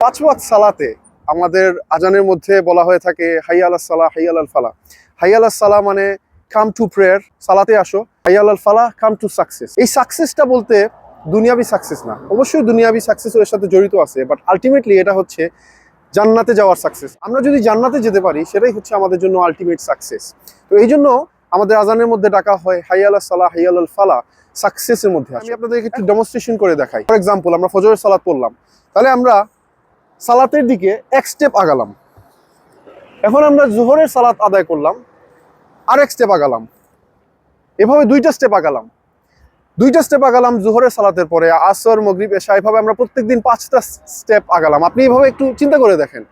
পাঁচ সালাতে আমাদের আজানের মধ্যে বলা হয়ে থাকে, হাইয়াল সালাহ হাইয়াল আল ফালা হাইয়াল সালাহ মানে কাম টু প্রেয়ার সালাতে আসো। হাইয়াল আল ফালা কাম টু সাকসেস এই সাকসেসটা বলতে দুনিয়াবি সাকসেস না। অবশ্যই দুনিয়াবি সাকসেস এর সাথে জড়িত আছে বাট আলটিমেটলি এটা হচ্ছে জান্নাতে যাওয়ার সাকসেস আমরা যদি জান্নাতে যেতে পারি, সেটাই হচ্ছে আমাদের জন্য আলটিমেট সাকসেস তো এই জন্য আমাদের আজানের মধ্যে ডাকা হয় হাইয়াল সালাহ হাইয়াল আল ফালা সাকসেসের মধ্যে আমি আপনাদেরকে একটু ডেমনস্ট্রেশন করে দেখাই। ফর এক্সাম্পল আমরা ফজরের সালাত পড়লাম। তাহলে আমরা সালাতের দিকে এক স্টেপ আগালাম। এখন আমরা জোহরের সালাত আদায় করলাম, আর এক স্টেপ আগালাম। এভাবে দুইটা স্টেপ আগালাম। দুইটা স্টেপ আগালাম জোহরের সালাতের পরে, আসর, মগরিব এসা এভাবে আমরা প্রত্যেকদিন পাঁচটা স্টেপ আগালাম। আপনি এভাবে একটু চিন্তা করে দেখেন।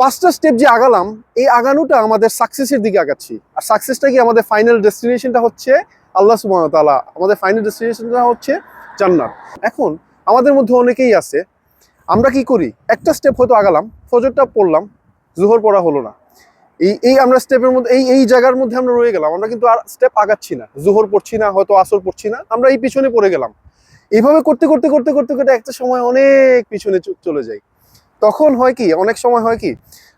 পাঁচটা স্টেপ যে আগালাম, এই আগানোটা আমাদের সাকসেসের দিকে আগাচ্ছি। আর সাকসেসটা কি আমাদের ফাইনাল ডেস্টিনেশনটা হচ্ছে আল্লাহ সুবহান তাআলা। আমাদের ফাইনাল ডেস্টিনেশনটা হচ্ছে জান্নাত। এখন আমাদের মধ্যে অনেকেই আছে আমরা কি করি? একটা স্টেপ হয়তো আগালাম, ফজরটা পড়লাম, জোহর পড়া হলো না। এই এই আমরা স্টেপের মধ্যে, এই এই জায়গার মধ্যে আমরা রয়ে গেলাম। আমরা কিন্তু আর স্টেপ আগাচ্ছি না। জোহর পড়ছি না, হয়তো আসর পড়ছি না। আমরা এই পিছনে পড়ে গেলাম। এইভাবে করতে করতে করতে করতে করতে একটা সময় অনেক পিছনে চলে যাই। তখন হয় কি, অনেক সময় হয় কি,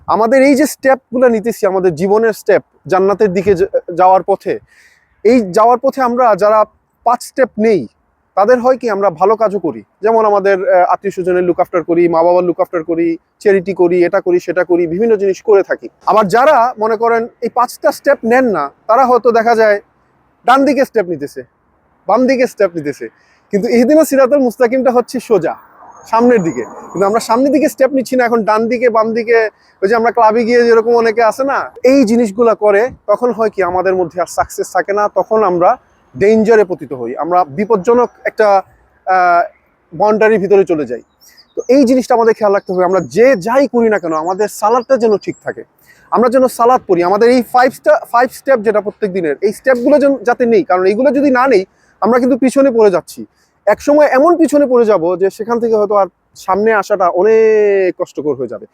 আমাদের এই যে স্টেপগুলো নিতেছি, আমাদের জীবনের স্টেপ জান্নাতের দিকে যাওয়ার পথে, এই যাওয়ার পথে আমরা যারা পাঁচ স্টেপ নেই তাদের হয় কি, আমরা ভালো কাজও করি। যেমন আমাদের আত্মীয় স্বজনের লুক আফটার করি, মা বাবার লুক আফটার করি চ্যারিটি করি, এটা করি, সেটা করি, বিভিন্ন জিনিস করে থাকি। আবার যারা মনে করেন এই পাঁচটা স্টেপ নেন না, তারা হয়তো দেখা যায় ডান দিকে স্টেপ নিতেছে, বাম দিকে স্টেপ নিতেছে। কিন্তু এই ইহদিনা সিরাতুল মুস্তাকিমটা হচ্ছে সোজা, সামনের দিকে। কিন্তু আমরা সামনের দিকে স্টেপ নিচ্ছি না, এখন ডান দিকে, বাম দিকে, ওই যে আমরা ক্লাবে গিয়ে যেরকম অনেকে আছে না, এই জিনিসগুলা করে, তখন হয় কি, আমাদের মধ্যে আর সাকসেস থাকে না, তখন আমরা ডেঞ্জারে পতিত হই। আমরা বিপজ্জনক একটা বাউন্ডারির ভিতরে চলে যাই। তো এই জিনিসটা আমাদের খেয়াল রাখতে হবে। আমরা যে যাই করি না কেন, আমাদের সালাদটা যেন ঠিক থাকে। আমরা যেন সালাদ পড়ি। আমাদের এই ফাইভটা ফাইভ স্টেপ যেটা প্রত্যেক দিনের, এই স্টেপগুলো যেন যাতে নেই, কারণ এইগুলো যদি না নেই, আমরা কিন্তু পিছনে পড়ে যাচ্ছি। এক সময় এমন পিছনে পড়ে যাব যে সেখান থেকে হয়তো আর সামনে আসাটা অনেক কষ্টকর হয়ে যাবে।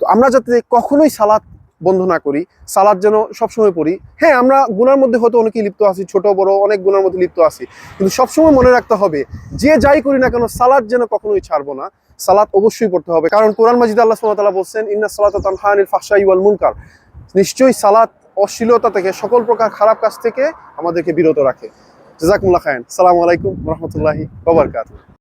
তো আমরা যাতে কখনোই সালাদ বন্ধ না করি, সালাদ যেন সবসময় পড়ি। হ্যাঁ আমরা গুনার মধ্যে হয়তো অনেকেই লিপ্ত আছি, ছোট, বড়, অনেক গুনার মধ্যে লিপ্ত আছি। কিন্তু সবসময় মনে রাখতে হবে, যে যাই করি না কেন, সালাদ যেন কখনোই ছাড়বো না। সালাত অবশ্যই পড়তে হবে। কারণ কোরআন মাজিদ আল্লাহ ওয়া বলছেন, ইন্না সালাতা তানহা আনিল ফাহশাই ওয়াল মুনকার। নিশ্চয়ই সালাত অশ্লীলতা থেকে, সকল প্রকার খারাপ কাজ থেকে আমাদেরকে বিরত রাখে। জাযাকুমুল্লাহ খায়ন আসসালামু আলাইকুম রাহমাতুল্লাহি ওয়া বারাকাতুহু।